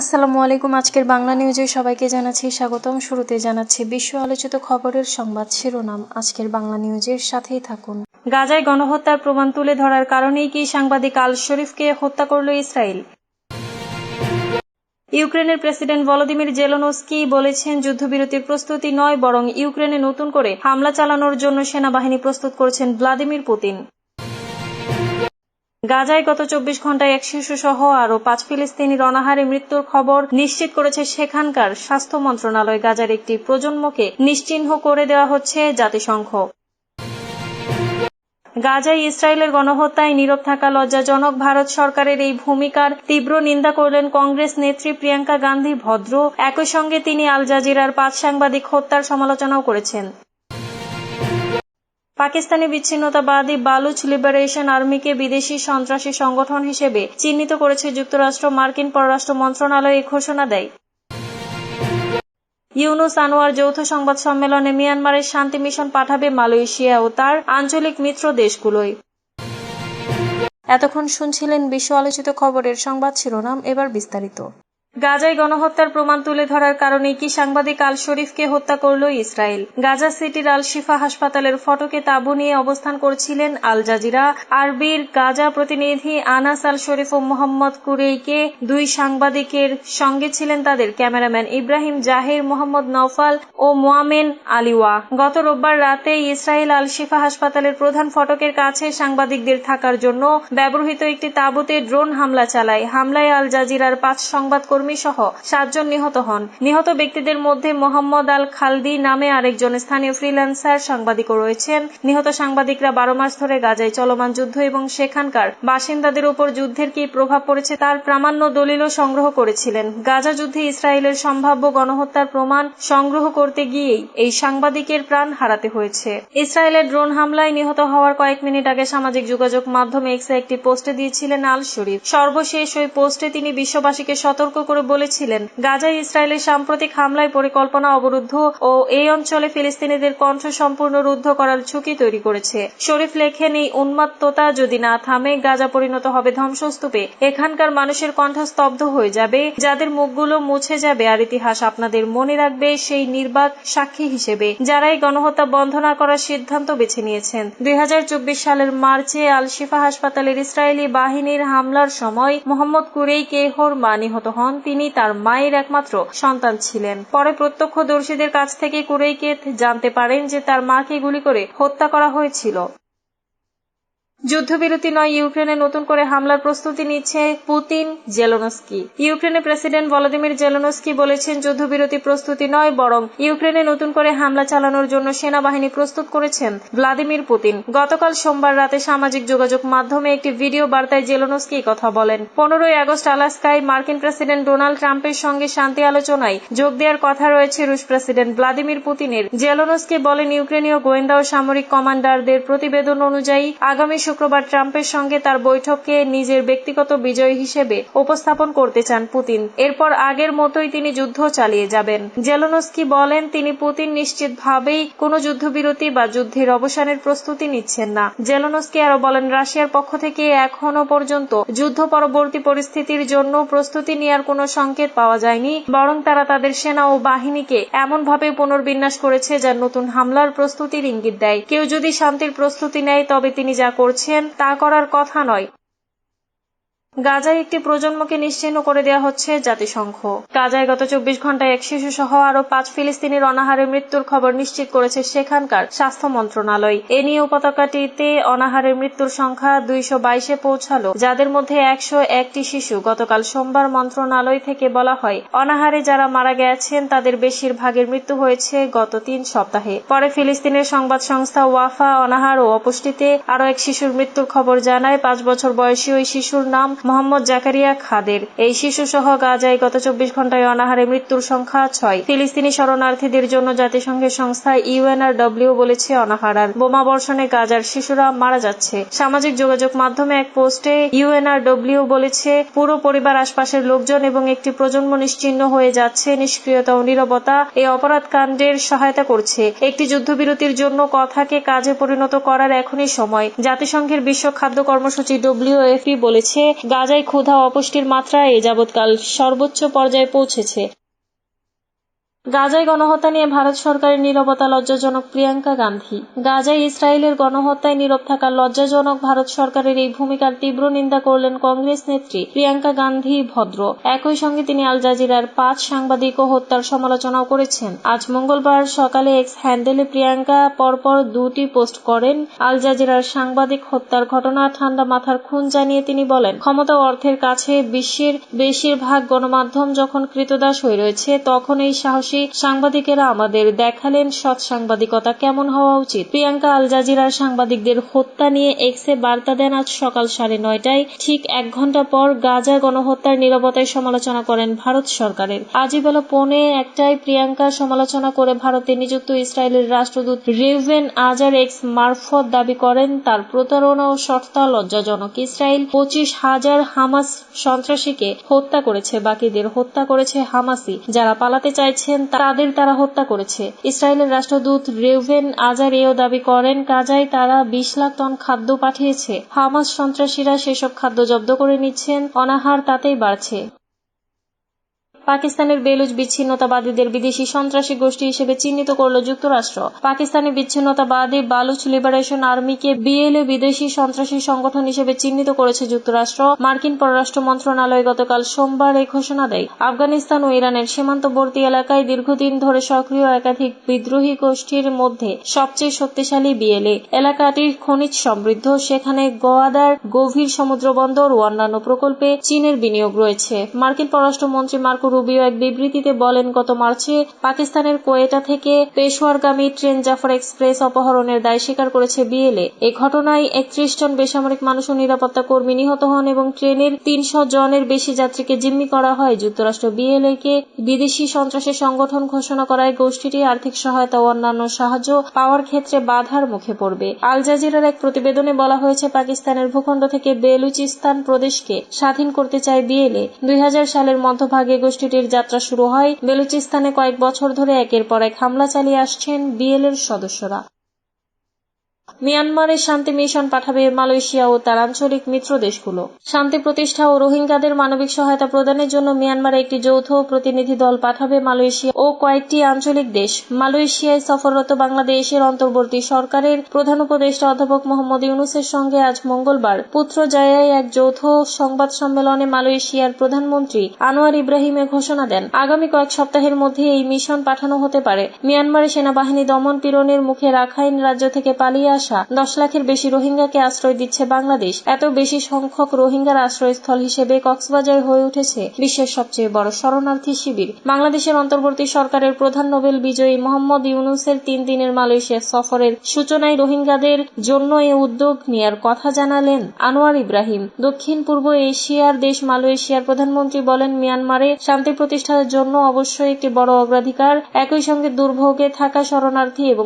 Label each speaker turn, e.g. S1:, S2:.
S1: আসসালামু আলাইকুম, আজকের বাংলা নিউজে সবাইকে জানাচ্ছি স্বাগতম। শুরুতে জানাচ্ছি বিশ্ব আলোচিত খবরের সংবাদ শিরোনাম। আজকের বাংলা নিউজের সাথেই থাকুন। গাজায় গণহত্যার প্রমাণ তুলে ধরার কারণেই কি সাংবাদিক আল শরীফকে হত্যা করল ইসরায়েল? ইউক্রেনের প্রেসিডেন্ট ভলোদিমির জেলোনস্কি বলেছেন, যুদ্ধবিরতির প্রস্তুতি নয়, বরং ইউক্রেনে নতুন করে হামলা চালানোর জন্য সেনাবাহিনী প্রস্তুত করছেন ভ্লাদিমির পুতিন। গাজায় গত চব্বিশ ঘন্টায় এক শিশু সহ আরও পাঁচ ফিলিস্তিনির অনাহারে মৃত্যুর খবর নিশ্চিত করেছে সেখানকার স্বাস্থ্য মন্ত্রণালয়। গাজার একটি প্রজন্মকে নিশ্চিহ্ন করে দেওয়া হচ্ছে জাতিসংঘ। গাজায় ইসরায়েলের গণহত্যায় নীরব থাকা লজ্জাজনক ভারত সরকারের এই ভূমিকার তীব্র নিন্দা করলেন কংগ্রেস নেত্রী প্রিয়াঙ্কা গান্ধী ভদ্র। একই সঙ্গে তিনি আল জাজিরার পাঁচ সাংবাদিক হত্যার সমালোচনাও করেছেন। পাকিস্তানি বিচ্ছিন্নতাবাদী বালুচ লিবারেশন আর্মিকে বিদেশি সন্ত্রাসী সংগঠন হিসেবে চিহ্নিত করেছে যুক্তরাষ্ট্র। মার্কিন পররাষ্ট্র মন্ত্রণালয় এই ঘোষণা দেয়। ইউনুস আনোয়ার যৌথ সংবাদ সম্মেলনে মিয়ানমারের শান্তি মিশন পাঠাবে মালয়েশিয়া ও তার আঞ্চলিক মিত্র দেশগুলোয়। এতক্ষণ শুনছিলেন বিশ্ব আলোচিত খবরের সংবাদ শিরোনাম, এবার বিস্তারিত। গাজায় গণহত্যার প্রমাণ তুলে ধরার কারণে কি সাংবাদিক আল শরীফকে হত্যা করল ইসরায়েল? গাজা সিটির আল শিফা হাসপাতালের ফটকে তাঁবু নিয়ে অবস্থান করছিলেন আল জাজিরা আরবির গাজা প্রতিনিধি আনাস আল শরীফ ও মোহাম্মদ কুরেইকে দুই সাংবাদিকের সঙ্গে ছিলেন তাদের cameraman Ibrahim Zahir, Mohammed Nawfal ও মোয়ামেন আলিওয়া। গত রোববার রাতে ইসরায়েল আল শিফা হাসপাতালের প্রধান ফটকের কাছে সাংবাদিকদের থাকার জন্য ব্যবহৃত একটি তাঁবুতে ড্রোন হামলা চালায়। হামলায় আল জাজিরার পাঁচ সংবাদকর্মী সহ সাতজন নিহত হন। নিহত ব্যক্তিদের মধ্যে মোহাম্মদ আল খালদি নামে আরেকজন স্থানীয় ফ্রিল্যান্সার সাংবাদিকও রয়েছেন। নিহত সাংবাদিকরা বারো মাস ধরে গাজায় চলমান যুদ্ধ এবং সেখানকার বাসিন্দাদের উপর যুদ্ধের কি প্রভাব পড়েছে তার প্রামাণ্য দলিলও সংগ্রহ করেছিলেন। গাজা যুদ্ধে ইসরায়েলের সম্ভাব্য গণহত্যার প্রমাণ সংগ্রহ করতে গিয়েই এই সাংবাদিকের প্রাণ হারাতে হয়েছে। ইসরায়েলের ড্রোন হামলায় নিহত হওয়ার কয়েক মিনিট আগে সামাজিক যোগাযোগ মাধ্যমে এক্সে একটি পোস্টে দিয়েছিলেন আল শরীফ সর্বশেষ ওই পোস্টে তিনি বিশ্ববাসীকে সতর্ক করে বলেছিলেন। গাজায় ইসরায়েলের সাম্প্রতিক হামলায় পরিকল্পনা অবরুদ্ধ ও এই অঞ্চলে ফিলিস্তিনিদের কণ্ঠ সম্পূর্ণ রুদ্ধ করার ঝুঁকি তৈরি করেছে। শরীফ লেখেন, এই উন্মাত্ততা যদি না থামে, গাজা পরিণত হবে ধ্বংসস্তূপে। এখানকার মানুষের কণ্ঠ স্তব্ধ হয়ে যাবে। যাদের মুখগুলো মুছে যাবে আর ইতিহাস আপনাদের মনে রাখবে, সেই নির্বাক সাক্ষী হিসেবে। যারা এই গণহত্যা বন্ধ না করার সিদ্ধান্ত বেছে নিয়েছেন। দুই হাজার চব্বিশ সালের মার্চে আল শিফা হাসপাতালের ইসরায়েলি বাহিনীর হামলার সময় মোহাম্মদ কুরেই কেহর মা নিহত হন। তিনি তার মায়ের একমাত্র সন্তান ছিলেন। পরে প্রত্যক্ষদর্শীদের কাছ থেকে কুরেইকেত জানতে পারেন যে তার মাকে গুলি করে হত্যা করা হয়েছিল। যুদ্ধবিরতি নয়, ইউক্রেনে নতুন করে হামলার প্রস্তুতি নিচ্ছে পুতিন জেলোনস্কি। ইউক্রেনের প্রেসিডেন্ট ভলোদিমির জেলোনস্কি বলেছেন, যুদ্ধবিরতি প্রস্তুতি নয়, বরং ইউক্রেনে নতুন করে হামলা চালানোর জন্য সেনাবাহিনী প্রস্তুত করেছেন ভ্লাদিমির পুতিন। গতকাল সোমবার রাতে সামাজিক যোগাযোগ মাধ্যমে একটি ভিডিও বার্তায় জেলোনস্কি কথা বলেন। পনেরোই আগস্ট আলাস্কায় মার্কিন প্রেসিডেন্ট ডোনাল্ড ট্রাম্পের সঙ্গে শান্তি আলোচনায় যোগ দেওয়ার কথা রয়েছে রুশ প্রেসিডেন্ট ভ্লাদিমির পুতিনের। জেলোনস্কি বলেন, ইউক্রেনীয় গোয়েন্দা ও সামরিক কমান্ডারদের প্রতিবেদন অনুযায়ী আগামী শুক্রবার ট্রাম্পের সঙ্গে তার বৈঠককে নিজের ব্যক্তিগত বিজয় হিসেবে উপস্থাপন করতে চান পুতিন। এরপর আগের মতোই তিনি যুদ্ধ চালিয়ে যাবেন। জেলোনস্কি বলেন, তিনি পুতিন নিশ্চিতভাবেই কোনো যুদ্ধবিরতি বা যুদ্ধের অবসানের প্রস্তুতি নিচ্ছেন না। জেলোনস্কি আরও বলেন, রাশিয়ার পক্ষ থেকে এখনও পর্যন্ত যুদ্ধ পরবর্তী পরিস্থিতির জন্য প্রস্তুতি নেওয়ার কোনো সংকেত পাওয়া যায়নি, বরং তারা তাদের সেনা ও বাহিনীকে এমনভাবে পুনর্বিন্যাস করেছে যা নতুন হামলার প্রস্তুতির ইঙ্গিত দেয়। কেউ যদি শান্তির প্রস্তুতি নেয়, তবে তিনি যা করছেন তা করার কথা নয়। গাজায় একটি প্রজন্মকে নিশ্চিহ্ন করে দেওয়া হচ্ছে জাতিসংঘ। গাজায় গত চব্বিশ ঘন্টায় এক শিশু সহ আরও পাঁচ ফিলিস্তিনির অনাহারে মৃত্যুর খবর নিশ্চিত করেছে সেখানকার স্বাস্থ্য মন্ত্রণালয়। এ নিয়ে উপত্যকাটিতে অনাহারের মৃত্যুর সংখ্যা দুইশো বাইশে পৌঁছালো, যাদের মধ্যে একশো একটি শিশু, গতকাল সোমবার মন্ত্রণালয় থেকে বলা হয়। অনাহারে যারা মারা গেছেন, তাদের বেশিরভাগের মৃত্যু হয়েছে গত তিন সপ্তাহে। পরে ফিলিস্তিনের সংবাদ সংস্থা ওয়াফা অনাহার ও অপুষ্টিতে আরও এক শিশুর মৃত্যুর খবর জানায়। পাঁচ বছর বয়সী ওই শিশুর নাম মোহাম্মদ জাকারিয়া খাদের। এই শিশু সহ গাজায় গত চব্বিশ ঘন্টায় অনাহারে মৃত্যুর সংখ্যা ছয়। ফিলিস্তিনি শরণার্থীদের জন্য জাতিসংঘের সংস্থা ইউএনআরডব্লিউ বলেছে অনাহারার বোমা বর্ষণে গাজার শিশুরা মারা যাচ্ছে। সামাজিক যোগাযোগ মাধ্যমে এক পোস্টে ইউএনআরডব্লিউ বলেছে, পুরো পরিবার, আশপাশের লোকজন এবং একটি প্রজন্ম নিশ্চিহ্ন হয়ে যাচ্ছে নিষ্ক্রিয়তা ও নিরবতা। এই অপরাধ কাণ্ডের সহায়তা করছে। একটি যুদ্ধবিরতির জন্য কথাকে কাজে পরিণত করার এখনই সময়। জাতিসংঘের বিশ্ব খাদ্য কর্মসূচি ডব্লিউএফপি বলেছে গাজায় ক্ষুধা অপুষ্টির মাত্রা এ যাবৎকাল সর্বোচ্চ পর্যায়ে পৌঁছেছে। গাজায় গণহত্যা নিয়ে ভারত সরকারের নীরবতা লজ্জাজনক প্রিয়াঙ্কা গান্ধী। গাজায় ইসরায়েলের গণহত্যায় নীরব থাকা লজ্জাজনক ভারত সরকারের এই ভূমিকার তীব্র নিন্দা করলেন কংগ্রেস নেত্রী প্রিয়াঙ্কা গান্ধী ভদ্র। একই সঙ্গে তিনি আল জাজিরার পাঁচ সাংবাদিকও হত্যার সমালোচনাও করেছেন। আজ মঙ্গলবার সকালে এক্স হ্যান্ডেলে প্রিয়াঙ্কা পরপর দুটি পোস্ট করেন। আল জাজিরার সাংবাদিক হত্যার ঘটনা ঠান্ডা মাথার খুন জানিয়ে তিনি বলেন, ক্ষমতা অর্থের কাছে বিশ্বের বেশিরভাগ গণমাধ্যম যখন কৃতদাস হয়ে রয়েছে, তখন এই সাহসী সাংবাদিকেরা আমাদের দেখালেন সৎ সাংবাদিকতা কেমন হওয়া উচিত। প্রিয়াঙ্কা আল জাজিরার সাংবাদিকদের হত্যা নিয়ে এক্সে বার্তা দেন আজ সকাল সাড়ে নয়টায়। ঠিক এক ঘণ্টা পর গাজা গণহত্যার নিরবতায় সমালোচনা করেন ভারত সরকারের। আজই বেলা পৌনে একটায় প্রিয়াঙ্কা সমালোচনা করে ভারতে নিযুক্ত ইসরায়েলের রাষ্ট্রদূত রেভেন আজার এক্স মারফত দাবি করেন, তার প্রতারণা ও সৎতা লজ্জাজনক। ইসরায়েল পঁচিশ হাজার হামাস সন্ত্রাসীকে হত্যা করেছে, বাকিদের হত্যা করেছে হামাসি যারা পালাতে চাইছেন তাদের তারা হত্যা করেছে। ইসরায়েলের রাষ্ট্রদূত রেভেন আজার এও দাবি করেন, গাজায় তারা বিশ লাখ টন খাদ্য পাঠিয়েছে। হামাস সন্ত্রাসীরা সেসব খাদ্য জব্দ করে নিচ্ছেন, অনাহার তাতেই বাড়ছে। পাকিস্তানের বেলুচ বিচ্ছিন্নতাবাদীদের বিদেশি সন্ত্রাসী গোষ্ঠী হিসেবে চিহ্নিত করল যুক্তরাষ্ট্র। পাকিস্তানি বিচ্ছিন্নতাবাদী বালুচ লিবারেশন আর্মিকে বিএলএ বিদেশি সন্ত্রাসী সংগঠন হিসেবে চিহ্নিত করেছে যুক্তরাষ্ট্র। মার্কিন পররাষ্ট্র মন্ত্রণালয় গতকাল সোমবার এই ঘোষণা দেয়। আফগানিস্তান ও ইরানের সীমান্তবর্তী এলাকায় দীর্ঘদিন ধরে সক্রিয় একাধিক বিদ্রোহী গোষ্ঠীর মধ্যে সবচেয়ে শক্তিশালী বিএলএ। এলাকাটি খনিজ সমৃদ্ধ, সেখানে গোয়াদার গভীর সমুদ্র বন্দর ও অন্যান্য প্রকল্পে চীনের বিনিয়োগ রয়েছে। মার্কিন পররাষ্ট্রমন্ত্রী মার্কো রুবিও এক বিবৃতিতে বলেন, গত মার্চে পাকিস্তানের কোয়েটা থেকে পেশোয়ারগামী ট্রেন জাফর এক্সপ্রেস অপহরণের দায় স্বীকার করেছে বিএলএ। এ ঘটনায় একত্রিশ জন বেসামরিক মানুষ ও নিরাপত্তা কর্মী নিহত হন এবং ট্রেনের তিনশো জনের বেশি যাত্রীকে জিম্মি করা হয়। যুক্তরাষ্ট্র বিএলএ কে বিদেশি সন্ত্রাসী সংগঠন ঘোষণা করায় গোষ্ঠীটি আর্থিক সহায়তা ও অন্যান্য সাহায্য পাওয়ার ক্ষেত্রে বাধার মুখে পড়বে। আল জাজিরার এক প্রতিবেদনে বলা হয়েছে, পাকিস্তানের ভূখণ্ড থেকে বেলুচিস্তান প্রদেশকে স্বাধীন করতে চায় বিএলএ। দুই হাজার সালের মধ্যভাগে গোষ্ঠী গোষ্ঠীটির যাত্রা শুরু হয়। বেলুচিস্তানে কয়েক বছর ধরে একের পর এক হামলা চালিয়ে আসছেন বিএলএর সদস্যরা। মিয়ানমারে শান্তি মিশন পাঠাবে মালয়েশিয়া ও তার আঞ্চলিক মিত্র দেশগুলো। শান্তি প্রতিষ্ঠা ও রোহিঙ্গাদের মানবিক সহায়তা প্রদানের জন্য মিয়ানমারে একটি যৌথ প্রতিনিধি দল পাঠাবে মালয়েশিয়া ও কয়েকটি আঞ্চলিক দেশ। মালয়েশিয়ায় সফররত বাংলাদেশের অন্তর্বর্তী সরকারের প্রধান উপদেষ্টা অধ্যাপক মোহাম্মদ ইউনুসের সঙ্গে আজ মঙ্গলবার পুত্র জয়ায় এক যৌথ সংবাদ সম্মেলনে মালয়েশিয়ার প্রধানমন্ত্রী আনোয়ার ইব্রাহিমে ঘোষণা দেন। আগামী কয়েক সপ্তাহের মধ্যে এই মিশন পাঠানো হতে পারে। মিয়ানমারে সেনাবাহিনী দমন পীড়নের মুখে রাখাইন রাজ্য থেকে পালিয়ে আসা দশ লাখের বেশি রোহিঙ্গাকে আশ্রয় দিচ্ছে বাংলাদেশ। এত বেশি সংখ্যক রোহিঙ্গার আশ্রয়স্থল হিসেবে কক্সবাজার হয়ে উঠেছে বিশ্বের সবচেয়ে বড় শরণার্থী শিবির। বাংলাদেশের অন্তর্বর্তী সরকারের প্রধান নোবেল বিজয়ী মোহাম্মদ ইউনুসের তিন দিনের মালয়েশিয়া সফরের সূচনায় রোহিঙ্গাদের জন্য এ উদ্যোগ নেয়ার কথা জানালেন আনোয়ার ইব্রাহিম। দক্ষিণ পূর্ব এশিয়ার দেশ মালয়েশিয়ার প্রধানমন্ত্রী বলেন, মিয়ানমারে শান্তি প্রতিষ্ঠার জন্য অবশ্যই একটি বড় অগ্রাধিকার, একই সঙ্গে দুর্ভোগে থাকা শরণার্থী এবং